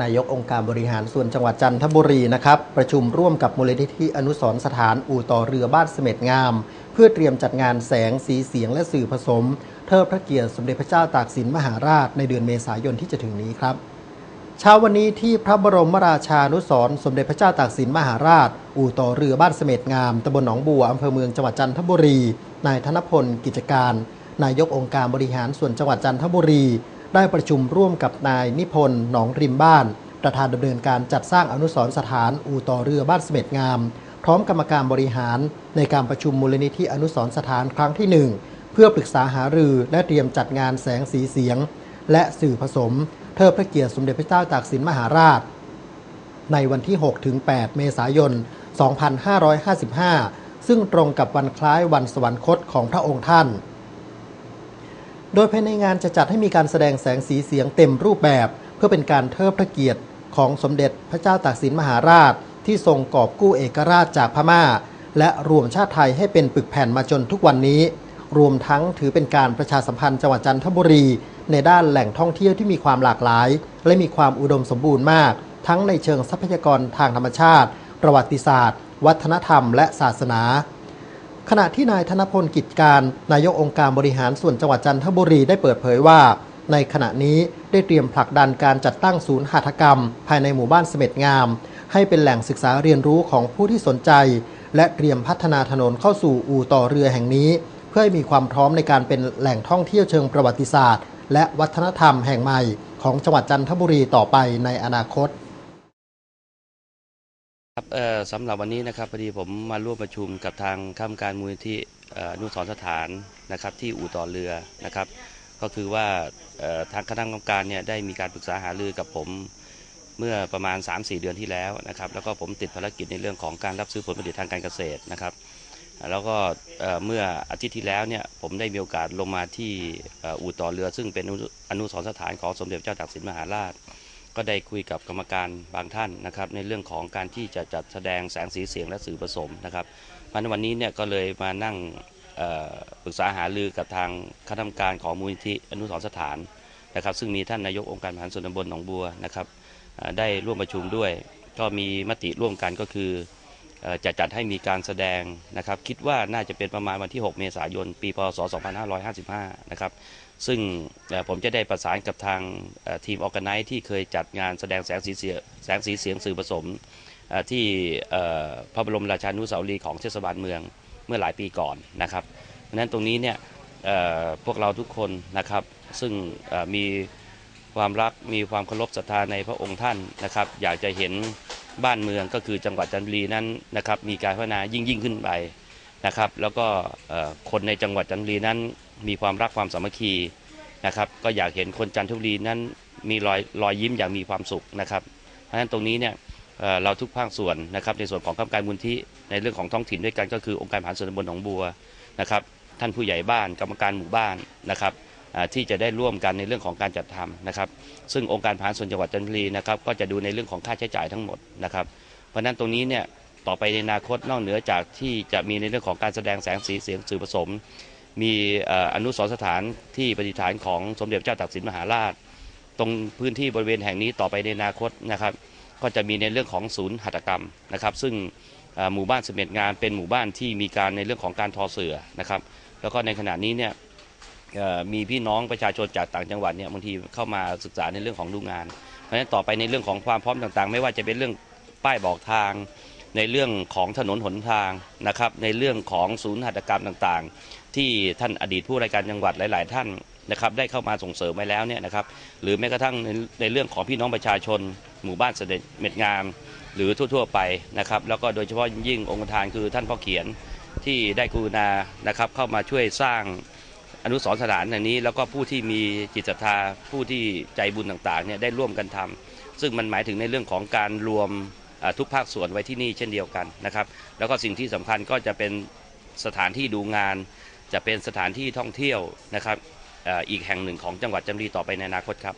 นายกองค์การบริหารส่วนจังหวัดจันทบุรีนะครับ ประชุมร่วมกับมูลนิธิอนุสรสถานอู่ต่อเรือบ้านเสม็ดงาม เพื่อเตรียมจัดงานแสงสีเสียงและสื่อผสม เทิดพระเกียรติสมเด็จพระเจ้าตากสินมหาราชในเดือนเมษายนที่จะถึงนี้ครับเช้าวันนี้ที่พระบรมราชานุสรสมเด็จพระเจ้าตากสินมหาราช อู่ต่อเรือบ้านเสม็ดงามตำบลหนองบัวอำเภอเมืองจังหวัดจันทบุรี นายธนพลกิจการ นายกองค์การบริหารส่วนจังหวัดจันทบุรี ได้ประชุมร่วมกับนายนิพนธ์หนองริมบ้าน ประธานดำเนินการจัดสร้างอนุสรณ์สถานอู่ต่อเรือบ้านเสม็ดงาม พร้อมกรรมการบริหารในการประชุมมูลนิธิอนุสรณ์สถานครั้งที่หนึ่งเพื่อปรึกษาหารือและเตรียมจัดงานแสงสีเสียง และสื่อผสมเทิดพระเกียรติสมเด็จพระเจ้าตากสินมหาราช ในวันที่6ถึง8เมษายน 2555 ซึ่งตรงกับวันคล้ายวันสวรรคตของพระองค์ท่าน โดยภายในงานจะจัดให้มีการแสดงแสงสีเสียงเต็มรูปแบบ เพื่อเป็นการเทิดพระเกียรติของสมเด็จพระเจ้าตากสินมหาราช ที่ทรงกอบกู้เอกราชจากพม่า และรวมชาติไทยให้เป็นปึกแผ่นมาจนทุกวันนี้ รวมทั้งถือเป็นการประชาสัมพันธ์จังหวัดจันทบุรี ในด้านแหล่งท่องเที่ยวที่มีความหลากหลาย และมีความอุดมสมบูรณ์มาก ทั้งในเชิงทรัพยากรทางธรรมชาติ ประวัติศาสตร์ วัฒนธรรม และศาสนา ขณะที่นายธนพลกิจการนายกองค์การบริหารส่วนจังหวัดจันทบุรีได้เปิดเผยว่า ในขณะนี้ได้เตรียมผลักดันการจัดตั้งศูนย์หัตถกรรม ภายในหมู่บ้านเสม็ดงาม ให้เป็นแหล่งศึกษาเรียนรู้ของผู้ที่สนใจ และเตรียมพัฒนาถนนเข้าสู่อู่ต่อเรือแห่งนี้ เพื่อให้มีความพร้อมในการเป็นแหล่งท่องเที่ยวเชิงประวัติศาสตร์ และวัฒนธรรมแห่งใหม่ของจังหวัดจันทบุรีต่อไปในอนาคต ครับสำหรับวันนี้นะครับพอดีผมมาร่วมประชุมกับทางข้ามการมูลนิธิเอ่อนุสรสถานนะครับที่อู่ต่อเรือนะครับ ก็คือว่าทางคณะกรรมการเนี่ยได้มีการปรึกษาหารือกับผมเมื่อประมาณ 3-4 เดือนที่แล้วนะครับ แล้วก็ผมติดภารกิจในเรื่องของการรับซื้อผลผลิตทางการเกษตรนะครับ แล้วก็เมื่ออาทิตย์ที่แล้วเนี่ยผมได้มีโอกาสลงมาที่อู่ต่อเรือ ซึ่งเป็นอนุสรสถานของสมเด็จเจ้าตากสินมหาราช ก็ได้คุยกับกรรมการบางท่านนะครับ ในเรื่องของการที่จะจัดแสดงแสงสีเสียงและสื่อผสมนะครับพันวันนี้เนี่ยก็เลยมานั่งปรึกษาหารือกับทางคณะกรรมการของมูลนิธิอนุสรสถานนะครับ ซึ่งมีท่านนายกองค์การบริหารส่วนตำบลหนองบัวนะครับได้ร่วมประชุมด้วย ก็มีมติร่วมกันก็คือ จะจัดให้มีการแสดงนะครับ คิดว่าน่าจะเป็นประมาณวันที่ 6 เมษายน ปีพศ 2555 นะครับ ซึ่งผมจะได้ประสานกับทางทีมออแกไนที่เคยจัดงานแสดงแสงสีเสียงแสงสีเสียงสื่อผสมที่พระบรมราชานุสาวรีย์ของเทศบาลเมืองเมื่อหลายปีก่อนนะครับเพราะฉะนั้นตรงนี้เนี่ยพวกเราทุกคนนะครับ ซึ่งมีความรักมีความเคารพศรัทธาในพระองค์ท่านนะครับ อยากจะเห็น บ้านเมืองก็คือจังหวัดจันทบุรีนั้นนะครับมีการพัฒนายิ่งยิ่งขึ้นไปนะครับ แล้วก็คนในจังหวัดจันทบุรีนั้นมีความรักความสามัคคีนะครับ ก็อยากเห็นคนจันทบุรีนั้นมีรอยรอยยิ้มอย่างมีความสุขนะครับ เพราะฉะนั้นตรงนี้เนี่ยเเราทุกภาคส่วนนะครับในส่วนของกรรมการมูลที่ในเรื่องของท้องถิ่นด้วยกันก็คือองค์การบริหารส่วนตำบลหนองบัวนะครับ ท่านผู้ใหญ่บ้านกรรมการหมู่บ้านนะครับ ที่จะได้ร่วมกันในเรื่องของการจัดทำนะครับ ซึ่งองค์การบริหารส่วนจังหวัดจันทบุรีนะครับก็จะดูในเรื่องของค่าใช้จ่ายทั้งหมดนะครับ เพราะฉะนั้นตรงนี้เนี่ยต่อไปในอนาคตนอกเหนือจากที่จะมีในเรื่องของการแสดงแสงสีเสียงสื่อผสม มีอนุสรสถานที่ประดิฐานของสมเด็จเจ้าตากสินมหาราช ตรงพื้นที่บริเวณแห่งนี้ต่อไปในอนาคตนะครับ ก็จะมีในเรื่องของศูนย์หัตถกรรมนะครับ ซึ่งหมู่บ้านเสม็ดงานเป็นหมู่บ้านที่มีการในเรื่องของการทอเสือนะครับ แล้วก็ในขณะนี้เนี่ย มีพี่น้องประชาชนจากต่างจังหวัดเนี่ยบางทีเข้ามาศึกษาในเรื่องของดูงาน เพราะฉะนั้นต่อไปในเรื่องของความพร้อมต่างๆ ไม่ว่าจะเป็นเรื่องป้ายบอกทาง ในเรื่องของถนนหนทางนะครับในเรื่องของศูนย์หัตถกรรมต่างๆ ที่ท่านอดีตผู้ราชการจังหวัดหลาย ๆ ท่านนะครับได้เข้ามาส่งเสริมไว้แล้วเนี่ยนะครับหรือแม้กระทั่งในในเรื่องของพี่น้องประชาชน หมู่บ้านเสด็จเม็ดงาม หรือทั่ว ๆ ไปนะครับแล้วก็โดยเฉพาะยิ่งองค์ประธานคือท่านพ่อเขียนที่ได้กรุณานะครับเข้ามาช่วยสร้าง อนุสรณ์สถานแห่งนี้ แล้วก็ผู้ที่มีจิตศรัทธาผู้ที่ใจบุญต่างๆเนี่ยได้ร่วมกันทำซึ่งมันหมายถึงในเรื่องของการรวมทุกภาคส่วนไว้ที่นี่เช่นเดียวกันนะครับ แล้วก็สิ่งที่สำคัญก็จะเป็นสถานที่ดูงาน จะเป็นสถานที่ท่องเที่ยวนะครับอีกแห่งหนึ่งของจังหวัดจันทบุรีต่อไปในอนาคตครับ